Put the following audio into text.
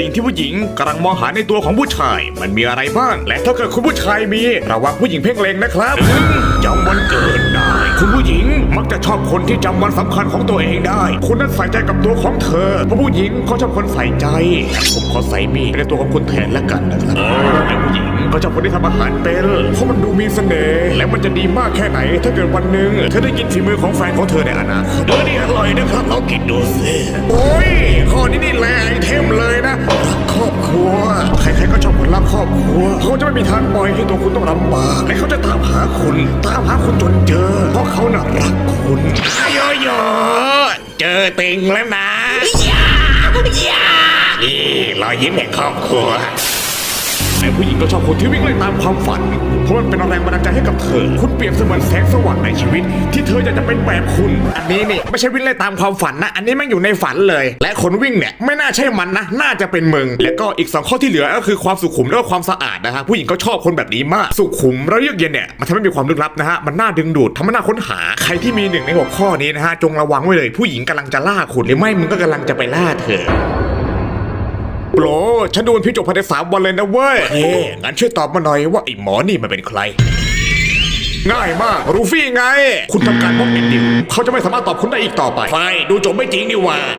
สิ่งที่ผู้หญิงกำลังมองหาในตัวของผู้ชาย มันมีอะไรบ้าง และถ้าเกิดคุณผู้ชายมีระวังผู้หญิงเพ่งเลงนะครับจำวันเกิดได้ คุณผู้หญิงมักจะชอบคนที่จำวันสำคัญของตัวเองได้ คุณนั้นใส่ใจกับตัวของเธอเพราะผู้หญิงเขาชอบคนใส่ใจงั้นผมขอใส่มีดในตัวของคุณแทนแล้วกันนะครับและผู้หญิงก็ชอบคนที่ทำอาหารเป็นเพราะมันดูมีเสน่ห์และมันจะดีมากแค่ไหน ถ้าเกิดวันหนึ่งเธอได้กินฝีมือของแฟนของเธอในอนาคตเออนี่อร่อยนะครับลองกินดูสิโอ้ยข้อนี้นี่แหละไอเทมเลยนะ ใครๆก็ชอบคนรักครอบครัวเขาจะไม่มีทางปล่อยให้ตัวคุณต้องลำบากและเขาจะตามหาคุณ ตามหาคุณจนเจอ เพราะเขาน่ะรักคุณอายโยเจอติงแล้วนะนี่รอยยิ้มแห่งครอบครัว ไอ้ผู้หญิงก็ชอบคนที่วิ่งไล่ตามความฝัน เพราะมันเป็นแรงบันดาลใจให้กับเธอ คุณเปรียบเสมือนแสงสว่างในชีวิต ที่เธออยากจะเป็นแบบคุณ อันนี้นี่ไม่ใช่วิ่งไล่ตามความฝันนะ อันนี้มันอยู่ในฝันเลย และคนวิ่งเนี่ยไม่น่าใช่มันนะ น่าจะเป็นมึง แล้วก็อีกสองข้อที่เหลือก็คือความสุขุมแล้วก็ความสะอาดนะฮะ ผู้หญิงก็ชอบคนแบบนี้มาก สุขุมแล้วเยือกเย็นเนี่ยมันทำให้มีความลึกลับนะฮะ มันน่าดึงดูดทำให้น่าค้นหา ใครที่มีหนึ่งในหัวข้อนี้นะฮะ จงระวังไว้เลย ผู้หญิงกำลังจะล่าคุณหรือไม่มึงก็กำลังจะไปล่าเธอ โปรฉันดูมันพี่จบภายในสามวันเลยนะเว้ยเฮ้งั้นช่วยตอบมาหน่อยว่าไอ้หมอนี่มันเป็นใคร ง่ายมาก รูฟี่ไง คุณทำการบล็อกเอ็นดิวเขาจะไม่สามารถตอบคุณได้อีกต่อไปไฟดูจบไม่จริงนี่หว่า